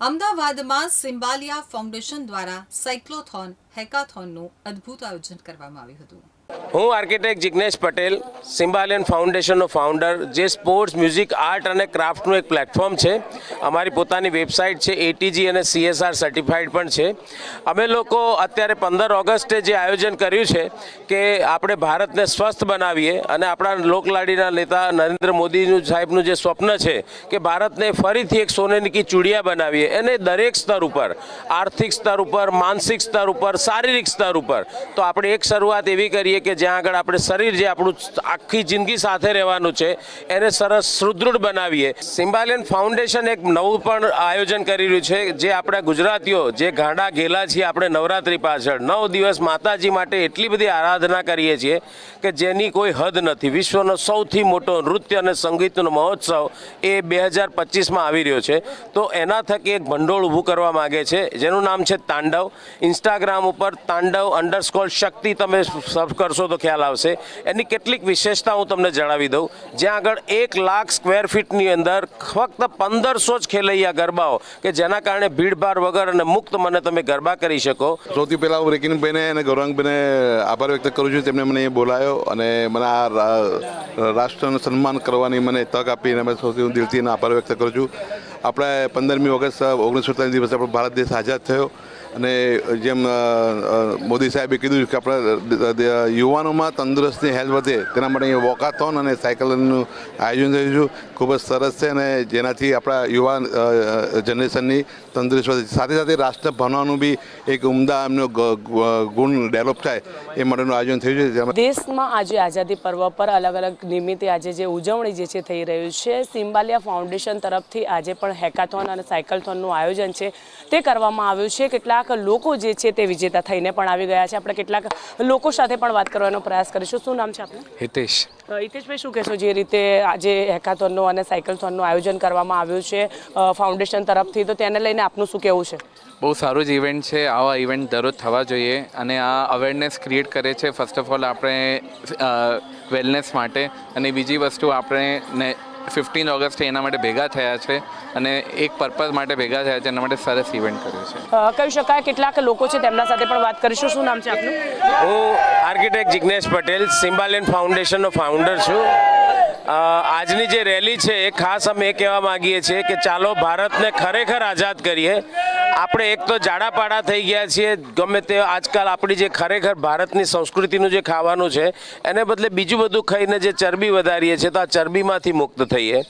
અમદાવાદમાં સિમ્બાલિયા ફાઉન્ડેશન દ્વારા સાયક્લોથોન હેકાથોનનું અદ્ભુત આયોજન કરવામાં આવ્યું હતું. હું આર્કિટેક્ટ જિગ્નેશ પટેલ, સિમ્બાલિયન ફાઉન્ડેશનનો ફાઉન્ડર, જે સ્પોર્ટ્સ, મ્યુઝિક, આર્ટ અને ક્રાફ્ટનું એક પ્લેટફોર્મ છે. અમારી પોતાની વેબસાઇટ છે એટીજી અને સીએસઆર સર્ટિફાઈડ પણ છે. અમે લોકો અત્યારે પંદર ઓગસ્ટે જે આયોજન કર્યું છે કે આપણે ભારતને સ્વસ્થ બનાવીએ અને આપણા લોકલાડીના નેતા નરેન્દ્ર મોદીનું સાહેબનું જે સ્વપ્ન છે કે ભારતને ફરીથી એક સોનેની ચૂડિયા બનાવીએ. એને દરેક સ્તર ઉપર, આર્થિક સ્તર ઉપર, માનસિક સ્તર ઉપર શારીરિક સ્તર ઉપર. તો આપણે એક શરૂઆત એવી કરીએ કે જ્યાં આગળ આપણે શરીર જે આપણું આખી જિંદગી સાથે રહેવાનું છે, એને સરસ સુદૃઢ બનાવીએ. સિમ્બાલિયન ફાઉન્ડેશન એક નવું પણ આયોજન કરી રહ્યું છે, જે આપણા ગુજરાતીઓ, જે ગાંડા ગેલા છીએ આપણે નવરાત્રી પાછળ, નવ દિવસ માતાજી માટે એટલી બધી આરાધના કરીએ છીએ કે જેની કોઈ હદ નથી. વિશ્વનો સૌથી મોટો નૃત્ય અને સંગીતનો મહોત્સવ એ બે હજાર પચીસમાં આવી રહ્યો છે. તો એના થકી એક ભંડોળ ઊભું કરવા માગે છે, જેનું નામ છે તાંડવ. ઇન્સ્ટાગ્રામ ઉપર તાંડવ અંડરસ્કોર શક્તિ તમે સર્ચ કરશો તો ખ્યાલ આવશે. એની કેટલીક વિશેષતા હું તમને જણાવી દઉં. જ્યાં આગળ એક લાખ સ્ક્વેર ફીટની અંદર ફક્ત પંદરસો જ ખેલૈયા ગરબાઓ કે જેના કારણે ભીડભાડ વગર અને મુક્ત મને તમે ગરબા કરી શકો. સૌથી પહેલાં હું રેકિનભાઈને અને ગૌરાંગભાઈને આભાર વ્યક્ત કરું છું. તેમને મને બોલાયો અને મને આ રાષ્ટ્રનું સન્માન કરવાની મને તક આપીને મેં સૌથી હું દિલથી આભાર વ્યક્ત કરું છું. આપણે પંદરમી ઓગસ્ટ ઓગણીસો સુડતાલીસ દિવસે આપણો ભારત દેશ આઝાદ થયો. અને જેમ મોદી સાહેબે કીધું કે આપણા યુવાનોમાં તંદુરસ્તી હેલ્થ વધે. તેના માટે અહીંયા વોકાથોન અને સાયકલનું આયોજન થયું છે. ખૂબ જ સરસ છે અને જેનાથી આપણા યુવા અ, અ, જનરેશનની તંદુરસ્ત વધે. સાથે સાથે રાષ્ટ્ર ભણવાનું બી એક ઉમદા એમનો ગુણ ડેવલપ થાય એ માટેનું આયોજન થયું છે. દેશમાં આજે આઝાદી પર્વ પર અલગ અલગ નિમિત્તે આજે જે ઉજવણી જે છે થઈ રહ્યું છે સિમ્બાલિયા ફાઉન્ડેશન તરફથી આજે પણ હેકાથોન અને સાયકલથોનનું આયોજન છે. તે કરવામાં આવ્યું છે. કેટલાક લોકો જે છે તે વિજેતા થઈને પણ આવી ગયા છે. આપણે કેટલાક લોકો સાથે પણ વાત કરવાનો પ્રયાસ કરીશું. શું નામ છે આપનું? હિતેશ. હિતેશભાઈ શું કહેશો જે રીતે આજે હેકાથોનનું અને સાયકલથોનનું આયોજન કરવામાં આવ્યું છે ફાઉન્ડેશન તરફથી? તો તેને લઈને આપનું શું કહેવું છે? બહુ સારું જ ઇવેન્ટ છે. આવા ઇવેન્ટ દરરોજ થવા જોઈએ અને આ અવેરનેસ ક્રિએટ કરે છે. ફર્સ્ટ ઓફ ઓલ આપણે વેલનેસ માટે અને બીજી વસ્તુ આપણે ફિફ્ટીન ઓગસ્ટે એના માટે ભેગા થયા છે અને એક પર્પઝ માટે ભેગા થયા છે એના માટે સરસ ઇવેન્ટ કર્યો છે. કહી શકાય કેટલાક લોકો છે તેમના સાથે પણ વાત કરીશું. શું નામ છે આપનું? હું આર્કિટેક્ટ જિગ્નેશ પટેલ સિમ્બાલિયન ફાઉન્ડેશનનો ફાઉન્ડર છું. આજની જે રેલી છે એ ખાસ અમે એ કહેવા માંગીએ છીએ કે ચાલો ભારતને ખરેખર આઝાદ કરીએ. આપણે એક તો જાડાપાડા થઈ ગયા છીએ. ગમે તે આજકાલ આપણી જે ખરેખર ભારતની સંસ્કૃતિનું જે ખાવાનું છે, એને બદલે બીજું બધું ખાઈને જે ચરબી વધારીએ છીએ, તો આ ચરબીમાંથી મુક્ત થઈએ.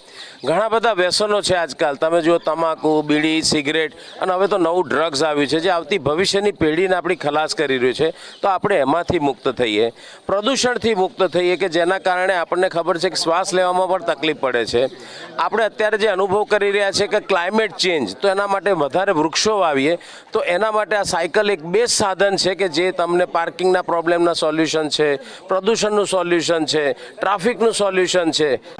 ઘણા બધા વ્યસનો છે આજકાલ. તમે જુઓ, તમાકુ, બીડી, સિગરેટ, અને હવે તો નવું ડ્રગ્સ આવ્યું છે, જે આવતી ભવિષ્યની પેઢીને આપણી ખલાસ કરી રહ્યું છે, તો આપણે એમાંથી મુક્ત થઈએ. પ્રદૂષણથી મુક્ત થઈએ કે જેના કારણે આપણને ખબર છે કે શ્વાસ લેવામાં પણ તકલીફ પડે છે. આપણે અત્યારે જે અનુભવ કરી રહ્યા છે કે ક્લાઇમેટ ચેન્જ તો એના માટે વધારે વૃક્ષો વાવીએ તો એના માટે આ સાયકલ એક બેસ્ટ સાધન છે કે જે તમને પાર્કિંગના પ્રોબ્લેમના સોલ્યુશન છે, પ્રદૂષણનું સોલ્યુશન છે, ટ્રાફિકનું સોલ્યુશન છે.